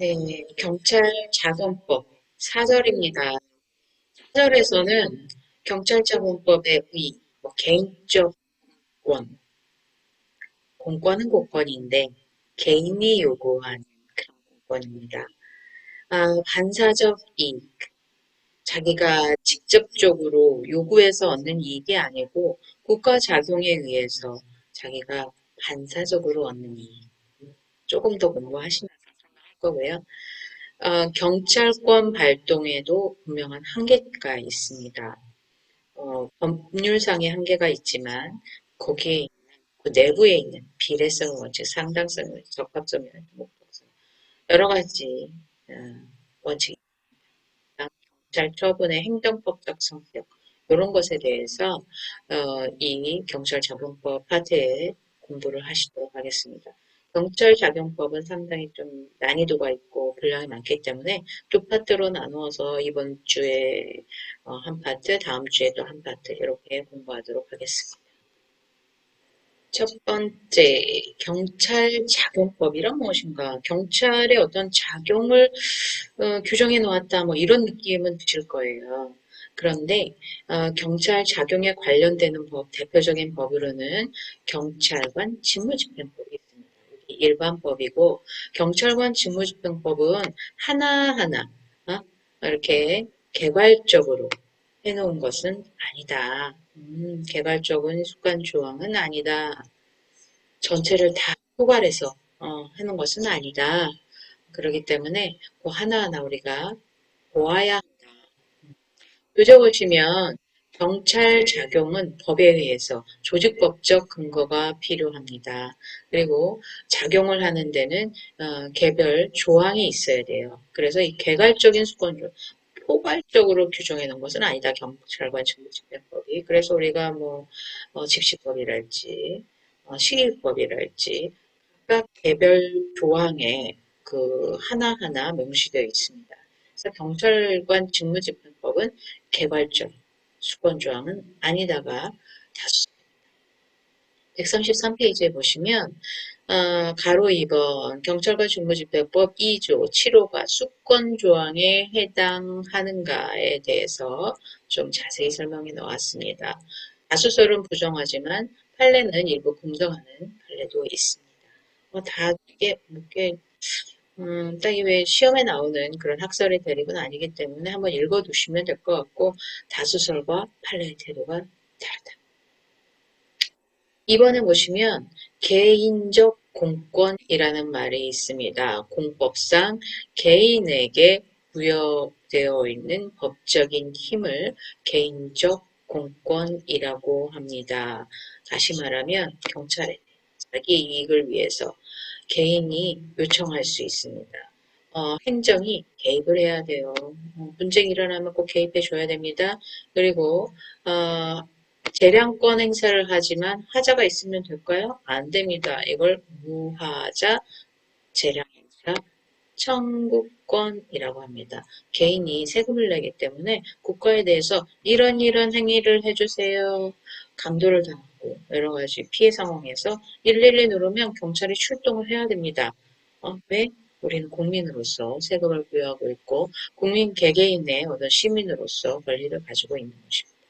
네, 경찰 자금법 4절입니다. 4절에서는 경찰자금법의 의, 뭐 개인적 권, 공권은 공권인데 개인이 요구한 그런 공권입니다. 아, 반사적 이익, 자기가 직접적으로 요구해서 얻는 이익이 아니고 국가 작용에 의해서 자기가 반사적으로 얻는 이익. 조금 더 공부하시면 할 거고요. 어, 경찰권 발동에도 분명한 한계가 있습니다. 어, 법률상의 한계가 있지만 거기에 그 내부에 있는 비례성 원칙, 상당성 적합성 목적성 여러 가지 어, 원칙, 경찰 처분의 행정법적 성격 이런 것에 대해서 어, 이 경찰자금법 파트에 공부를 하시도록 하겠습니다. 경찰자경법은 상당히 좀 난이도가 있고 분량이 많기 때문에 두 파트로 나누어서 이번 주에 어, 한 파트, 다음 주에 또 한 파트 이렇게 공부하도록 하겠습니다. 첫 번째, 경찰 작용법 이란 무엇인가? 경찰의 어떤 작용을 어, 규정해 놓았다, 뭐 이런 느낌은 드실 거예요. 그런데 어, 경찰 작용에 관련되는 법, 대표적인 법으로는 경찰관 직무집행법이 일반법이고 경찰관 직무집행법은 하나하나 어? 이렇게 개괄적으로 해놓은 것은 아니다. 음, 개괄적인 습관 조항은 아니다. 전체를 다 포괄해서 어, 해놓은 것은 아니다. 그렇기 때문에 그 하나하나 우리가 보아야 한다. 요새 보시면 경찰 작용은 법에 의해서 조직법적 근거가 필요합니다. 그리고 작용을 하는 데는 어, 개별 조항이 있어야 돼요. 그래서 이 개괄적인 수권을 포괄적으로 규정해 놓은 것은 아니다. 경찰관 직무집행법이. 그래서 우리가 뭐 어, 집시법이랄지 어, 시위법이랄지 각 개별 조항에 그 하나하나 명시되어 있습니다. 그래서 경찰관 직무집행법은 개괄적 수권조항은 아니다가 다수 133페이지에 보시면 어, 가로 2번 경찰관 직무집행법 2조 7호가 수권조항에 해당하는가에 대해서 좀 자세히 설명이 나왔습니다. 다수설은 부정하지만 판례는 일부 긍정하는 판례도 있습니다. 뭐 다 이게 뭐게 음, 딱히 왜 시험에 나오는 그런 학설의 대립은 아니기 때문에 한번 읽어두시면 될 것 같고 다수설과 판례의 태도가 다르다. 이번에 보시면 개인적 공권이라는 말이 있습니다. 공법상 개인에게 부여되어 있는 법적인 힘을 개인적 공권이라고 합니다. 다시 말하면 경찰에 자기 이익을 위해서 개인이 요청할 수 있습니다. 어, 행정이 개입을 해야 돼요. 어, 분쟁이 일어나면 꼭 개입해 줘야 됩니다. 그리고 어, 재량권 행사를 하지만 하자가 있으면 될까요? 안 됩니다. 이걸 무하자 재량 행사 청구권이라고 합니다. 개인이 세금을 내기 때문에 국가에 대해서 이런 이런 행위를 해주세요. 강도를 당하고 여러 가지 피해 상황에서 112 누르면 경찰이 출동을 해야 됩니다. 어, 왜? 우리는 국민으로서 세금을 부여하고 있고 국민 개개인의 어떤 시민으로서 권리를 가지고 있는 것입니다.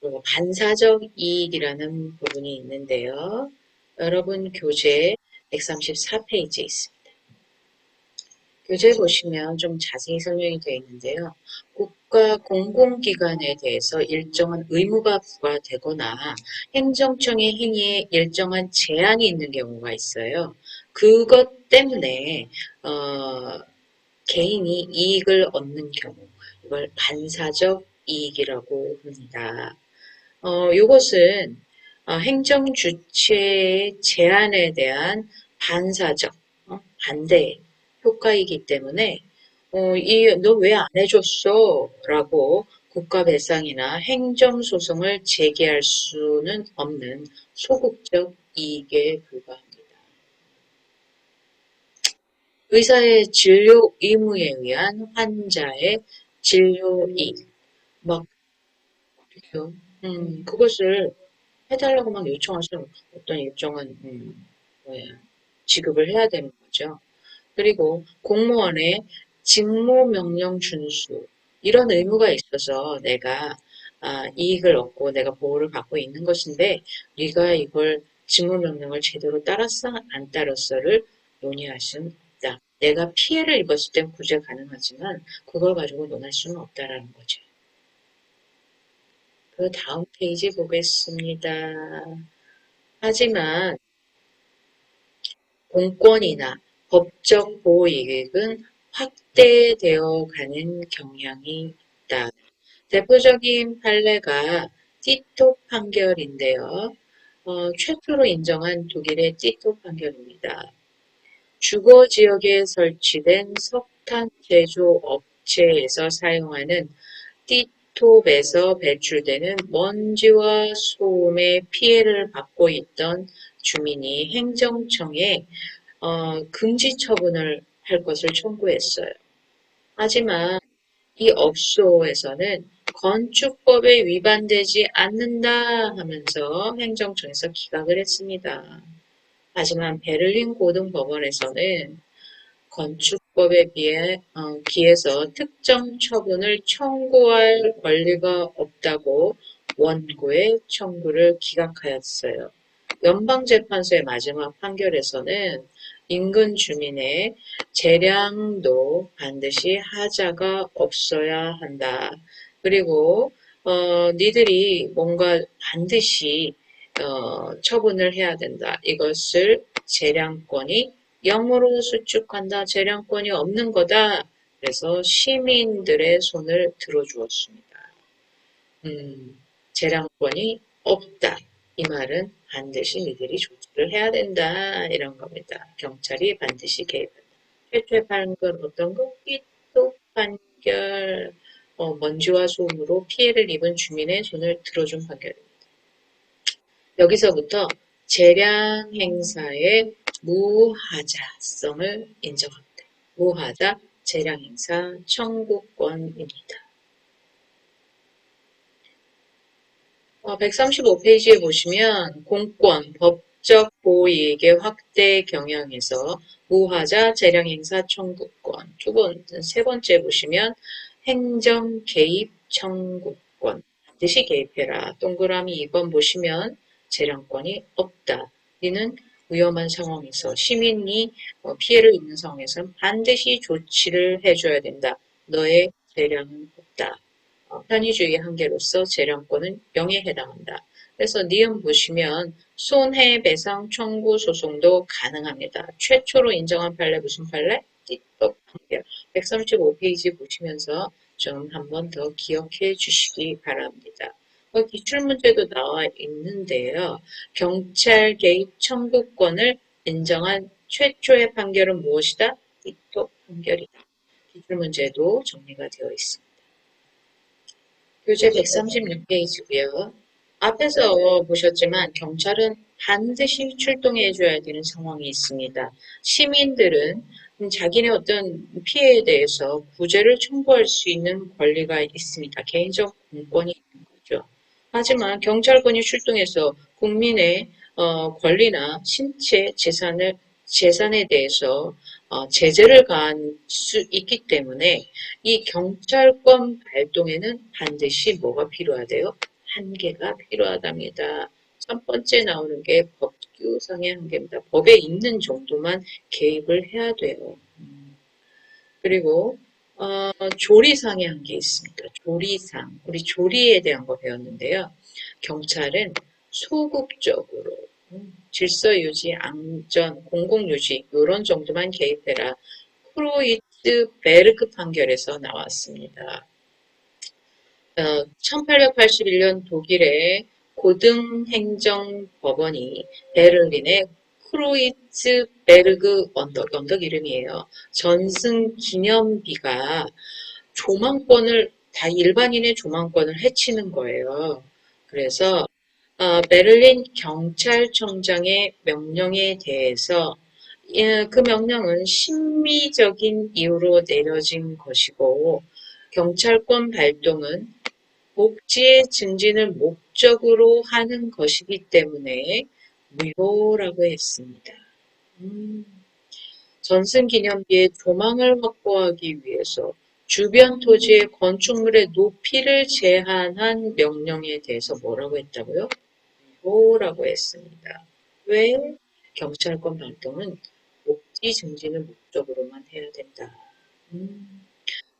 그리고 반사적 이익이라는 부분이 있는데요. 여러분 교재 134페이지에 있습니다. 교재 보시면 좀 자세히 설명이 되어 있는데요. 국가 공공기관에 대해서 일정한 의무가 부과되거나 행정청의 행위에 일정한 제한이 있는 경우가 있어요. 그것 때문에 어, 개인이 이익을 얻는 경우 이걸 반사적 이익이라고 합니다. 어, 이것은 어, 행정 주체의 제한에 대한 반사적 어, 반대 효과이기 때문에 어, 이너 왜 안 해줬어? 라고 국가 배상이나 행정 소송을 제기할 수는 없는 소극적 이익에 불과합니다. 의사의 진료 의무에 의한 환자의 진료 이익, 막, 음, 그것을 해달라고 막 요청하시는 어떤 일정한, 음, 뭐예요. 지급을 해야 되는 거죠. 그리고 공무원의 직무명령 준수 이런 의무가 있어서 내가 아, 이익을 얻고 내가 보호를 받고 있는 것인데 네가 이걸 직무명령을 제대로 따랐어 안 따랐어를 논의할 수는 없다. 내가 피해를 입었을 땐 구제 가능하지만 그걸 가지고 논할 수는 없다라는 거죠. 그 다음 페이지 보겠습니다. 하지만 공권이나 법적 보호 이익은 확대되어 가는 경향이 있다. 대표적인 판례가 티토 판결인데요. 어, 최초로 인정한 독일의 티토 판결입니다. 주거 지역에 설치된 석탄 제조 업체에서 사용하는 띠톱에서 배출되는 먼지와 소음에 피해를 받고 있던 주민이 행정청에 어, 금지 처분을 할 것을 청구했어요. 하지만 이 업소에서는 건축법에 위반되지 않는다 하면서 행정청에서 기각을 했습니다. 하지만 베를린 고등법원에서는 건축법에 비해 어, 기해서 특정 처분을 청구할 권리가 없다고 원고의 청구를 기각하였어요. 연방재판소의 마지막 판결에서는 인근 주민의 재량도 반드시 하자가 없어야 한다. 그리고 어, 니들이 뭔가 반드시 어, 처분을 해야 된다. 이것을 재량권이 영으로 수축한다. 재량권이 없는 거다. 그래서 시민들의 손을 들어주었습니다. 음, 재량권이 없다. 이 말은 반드시 니들이 조 치를 해야 된다. 이런 겁니다. 경찰이 반드시 개입한다. 최초의 판결 어떤 거? 삐또 판결. 어, 먼지와 소음으로 피해를 입은 주민의 손을 들어준 판결입니다. 여기서부터 재량 행사의 무하자성을 인정합니다. 무하자 재량 행사 청구권입니다. 어, 135페이지에 보시면 공권, 법 적 보호이익의 확대 경향에서 무하자 재량 행사 청구권 두 번, 세 번째 보시면 행정 개입 청구권 반드시 개입해라. 동그라미 2번 보시면 재량권이 없다. 이는 위험한 상황에서 시민이 어, 피해를 입는 상황에서는 반드시 조치를 해줘야 된다. 너의 재량은 없다. 어, 편의주의 한계로서 재량권은 0에 해당한다. 그래서 니은 보시면 손해배상 청구 소송도 가능합니다. 최초로 인정한 판례 무슨 판례? 띠떡 판결. 135페이지 보시면서 좀 한번 더 기억해 주시기 바랍니다. 어, 기출문제도 나와 있는데요. 경찰 개입 청구권을 인정한 최초의 판결은 무엇이다? 띠톡 판결이다. 기출문제도 정리가 되어 있습니다. 교재 136페이지고요. 앞에서 보셨지만 경찰은 반드시 출동해 줘야 되는 상황이 있습니다. 시민들은 자기네 어떤 피해에 대해서 구제를 청구할 수 있는 권리가 있습니다. 개인적 공권이 있는 거죠. 하지만 경찰권이 출동해서 국민의 어, 권리나 신체 재산을 재산에 대해서 어, 제재를 가한 수 있기 때문에 이 경찰권 발동에는 반드시 뭐가 필요하대요? 한계가 필요하답니다. 첫 번째 나오는 게 법규상의 한계입니다. 법에 있는 정도만 개입을 해야 돼요. 음. 그리고 어, 조리상의 한계 있습니다. 조리상. 우리 조리에 대한 거 배웠는데요. 경찰은 소극적으로 음, 질서 유지, 안전, 공공 유지 이런 정도만 개입해라. 크로이츠 베르크 판결에서 나왔습니다. 어, 1881년 독일의 고등행정법원이 베를린의 크로이츠베르그 언덕, 언덕 이름이에요. 전승 기념비가 조망권을 다 일반인의 조망권을 해치는 거예요. 그래서 어, 베를린 경찰청장의 명령에 대해서 예, 그 명령은 심미적인 이유로 내려진 것이고 경찰권 발동은 복지의 증진을 목적으로 하는 것이기 때문에 무효라고 했습니다. 음, 전승기념비의 조망을 확보하기 위해서 주변 토지의 건축물의 높이를 제한한 명령에 대해서 뭐라고 했다고요? 위호라고 했습니다. 왜? 경찰권 발동은 복지 증진을 목적으로만 해야 된다. 음,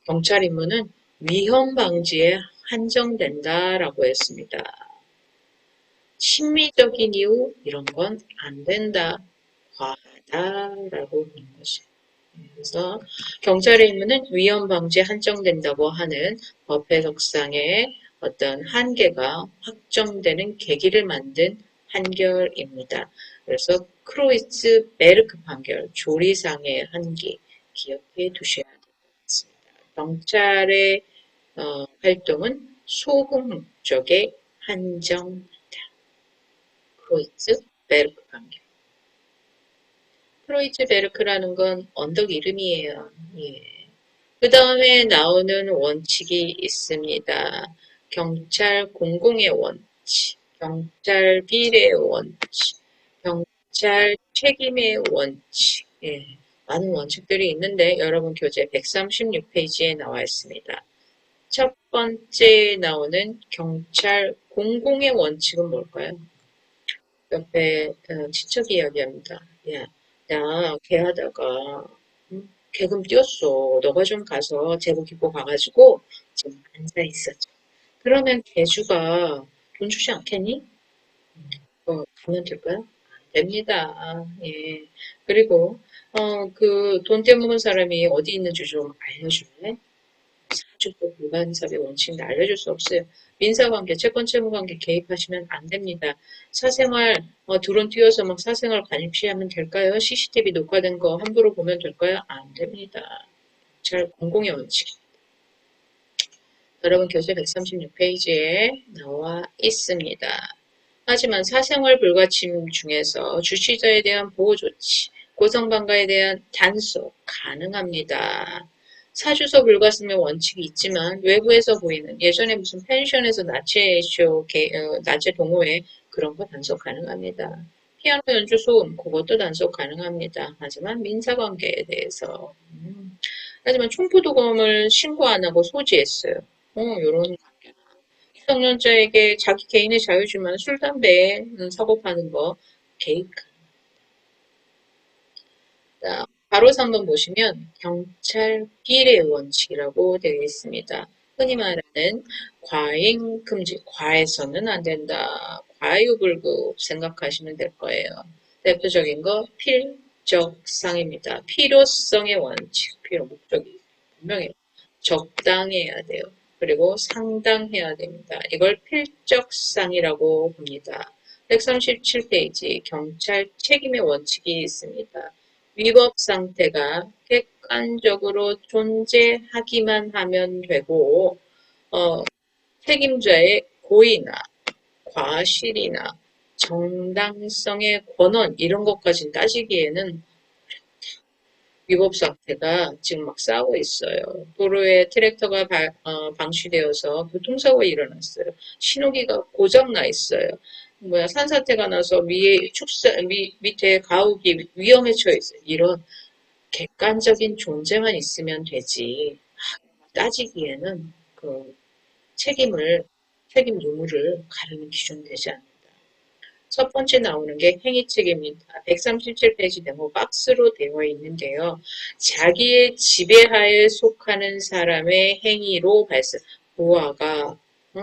경찰 임무는 위험 방지에 한정된다라고 했습니다. 심리적인 이유 이런 건 안 된다. 과하다라고 보는 것이. 그래서 경찰의 임무는 위험 방지에 한정된다고 하는 법 해석상의 어떤 한계가 확정되는 계기를 만든 판결입니다. 그래서 크로이츠 베르크 판결 조리상의 한계 기억해 두셔야 될 것 같습니다. 경찰의 어, 활동은 소금 목적에 한정한다. 크로이츠 베르크 판결. 크로이츠 베르크라는 건 언덕 이름이에요. 예. 그 다음에 나오는 원칙이 있습니다. 경찰 공공의 원칙, 경찰 비례의 원칙, 경찰 책임의 원칙. 예. 많은 원칙들이 있는데 여러분 교재 136페이지에 나와 있습니다. 첫 번째 나오는 경찰 공공의 원칙은 뭘까요? 옆에 어, 친척이 이야기합니다. 야, 야, 걔 하다가 음, 개금 뛰었어. 너가 좀 가서 제복 입고 가가지고 좀 앉아 있어줘. 그러면 개주가 돈 주지 않겠니? 어, 가면 될까요? 안 됩니다. 예. 그리고 어, 그 돈 떼먹은 사람이 어디 있는지 좀 알려줄래? 사주도 불가인사의 원칙인데 알려줄 수 없어요. 민사관계, 채권채무관계 개입하시면 안 됩니다. 사생활 어, 드론 띄워서 막 사생활 관입시하면 될까요? CCTV 녹화된 거 함부로 보면 될까요? 안 됩니다. 잘 공공의 원칙. 여러분 교재 136페이지에 나와 있습니다. 하지만 사생활 불가침 중에서 주치자에 대한 보호 조치, 고성방가에 대한 단속 가능합니다. 사주서 불가슴의 원칙이 있지만 외부에서 보이는 예전에 무슨 펜션에서 나체쇼, 어, 나체 동호회 그런 거 단속 가능합니다. 피아노 연주 소음 그것도 단속 가능합니다. 하지만 민사관계에 대해서 음. 하지만 총포도금을 신고 안 하고 소지했어요. 어, 관계나 미성년자에게 자기 개인의 자유지만 술, 담배 음, 사고 파는 거 개입 가능합니다. 바로 3번 보시면 경찰 비례 원칙이라고 되어 있습니다. 흔히 말하는 과잉 금지, 과해서는 안 된다. 과유불급 생각하시면 될 거예요. 대표적인 거 필적상입니다. 필요성의 원칙, 필요 목적이 분명히 적당해야 돼요. 그리고 상당해야 됩니다. 이걸 필적상이라고 봅니다. 137페이지 경찰 책임의 원칙이 있습니다. 위법 상태가 객관적으로 존재하기만 하면 되고 어, 책임자의 고의나 과실이나 정당성의 권한 이런 것까지 따지기에는 위법 상태가 지금 막 싸우고 있어요. 도로에 트랙터가 바, 어, 방치되어서 교통사고가 일어났어요. 신호기가 고장나 있어요. 뭐야 산사태가 나서 위에 축사 위, 밑에 가옥이 위험에 처해 있어요. 이런 객관적인 존재만 있으면 되지 따지기에는 그 책임을 책임 유무를 가르는 기준 되지 않는다. 첫 번째 나오는 게 행위 책임입니다. 137페이지 네모 박스로 되어 있는데요. 자기의 지배하에 속하는 사람의 행위로 발생. 보아가 어?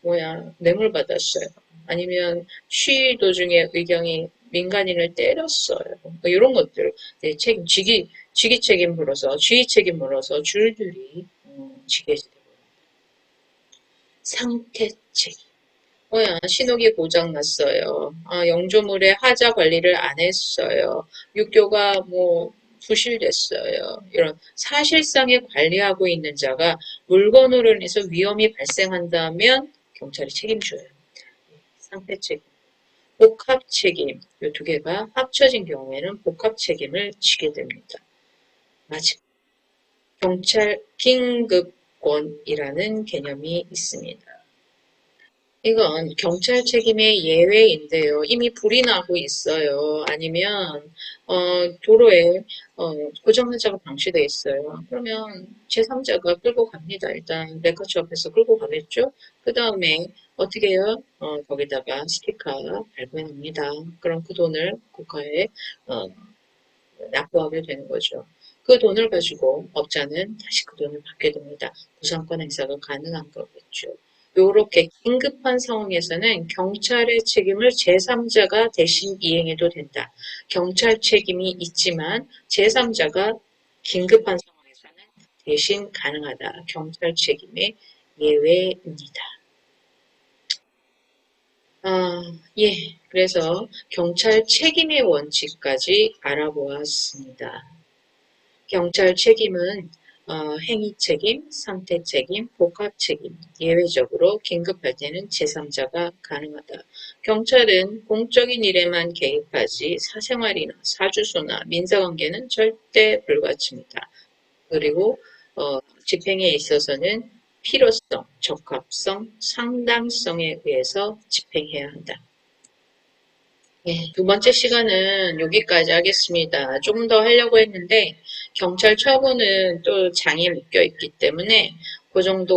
뭐야 뇌물 받았어요. 아니면 시위 도중에 의경이 민간인을 때렸어요. 뭐 이런 것들 네, 책임 지기 지기 책임 물어서 지휘 책임 물어서 줄줄이 음, 지게 되고 상태 책임. 뭐야 신호기 고장 났어요. 아, 영조물의 하자 관리를 안 했어요. 육교가 뭐 부실됐어요. 이런 사실상에 관리하고 있는 자가 물건으로 인해서 위험이 발생한다면 경찰이 책임져요. 상태 책임. 복합 책임. 이 두 개가 합쳐진 경우에는 복합 책임을 지게 됩니다. 마지막. 경찰 긴급권이라는 개념이 있습니다. 이건 경찰 책임의 예외인데요. 이미 불이 나고 있어요. 아니면 어, 도로에 어, 고정문자가 방치돼 있어요. 그러면 제3자가 끌고 갑니다. 일단 레카츠 앞에서 끌고 가겠죠. 그 다음에 어떻게 해요? 어, 거기다가 스티커 발부해놓습니다. 그럼 그 돈을 국가에 어, 납부하게 되는 거죠. 그 돈을 가지고 업자는 다시 그 돈을 받게 됩니다. 부상권 행사가 가능한 거겠죠. 요렇게 긴급한 상황에서는 경찰의 책임을 제3자가 대신 이행해도 된다. 경찰 책임이 있지만 제3자가 긴급한 상황에서는 대신 가능하다. 경찰 책임의 예외입니다. 아, 예. 그래서 경찰 책임의 원칙까지 알아보았습니다. 경찰 책임은 어, 행위 책임, 상태 책임, 복합 책임, 예외적으로 긴급할 때는 제3자가 가능하다. 경찰은 공적인 일에만 개입하지 사생활이나 사주소나 민사관계는 절대 불가치입니다. 그리고 어, 집행에 있어서는 필요성, 적합성, 상당성에 의해서 집행해야 한다. 예, 두 번째 시간은 여기까지 하겠습니다. 조금 더 하려고 했는데 경찰 처분은 또 장이 묶여 있기 때문에 그 정도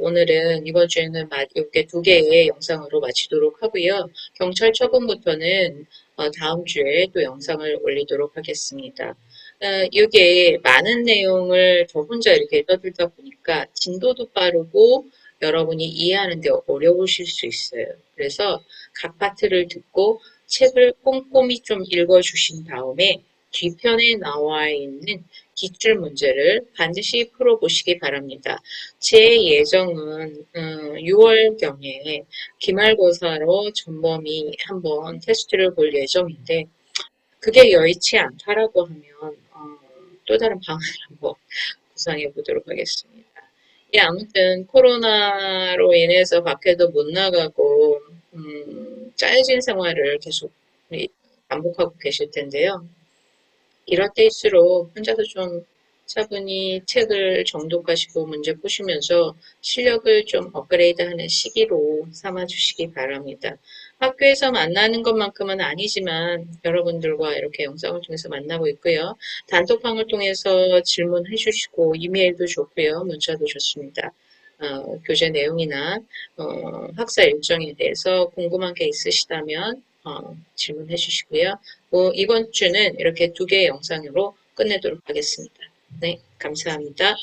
오늘은 이번 주에는 이렇게 두 개의 영상으로 마치도록 하고요. 경찰 처분부터는 어, 다음 주에 또 영상을 올리도록 하겠습니다. 어, 이게 많은 내용을 저 혼자 이렇게 떠들다 보니까 진도도 빠르고 여러분이 이해하는 데 어려우실 수 있어요. 그래서 각 파트를 듣고 책을 꼼꼼히 좀 읽어주신 다음에 뒤편에 나와 있는 기출 문제를 반드시 풀어보시기 바랍니다. 제 예정은 6월경에 음, 기말고사로 전범이 한번 테스트를 볼 예정인데 그게 여의치 않다라고 하면 어, 또 다른 방안을 한번 구상해 보도록 하겠습니다. 예, 아무튼 코로나로 인해서 밖에도 못 나가고 음, 짜여진 생활을 계속 반복하고 계실 텐데요. 이럴 때일수록 혼자서 좀 차분히 책을 정독하시고 문제 푸시면서 실력을 좀 업그레이드하는 시기로 삼아주시기 바랍니다. 학교에서 만나는 것만큼은 아니지만 여러분들과 이렇게 영상을 통해서 만나고 있고요. 단톡방을 통해서 질문해 주시고 이메일도 좋고요. 문자도 좋습니다. 어, 교재 내용이나 어, 학사 일정에 대해서 궁금한 게 있으시다면 어, 질문해 주시고요. 뭐 이번 주는 이렇게 두 개의 영상으로 끝내도록 하겠습니다. 네, 감사합니다.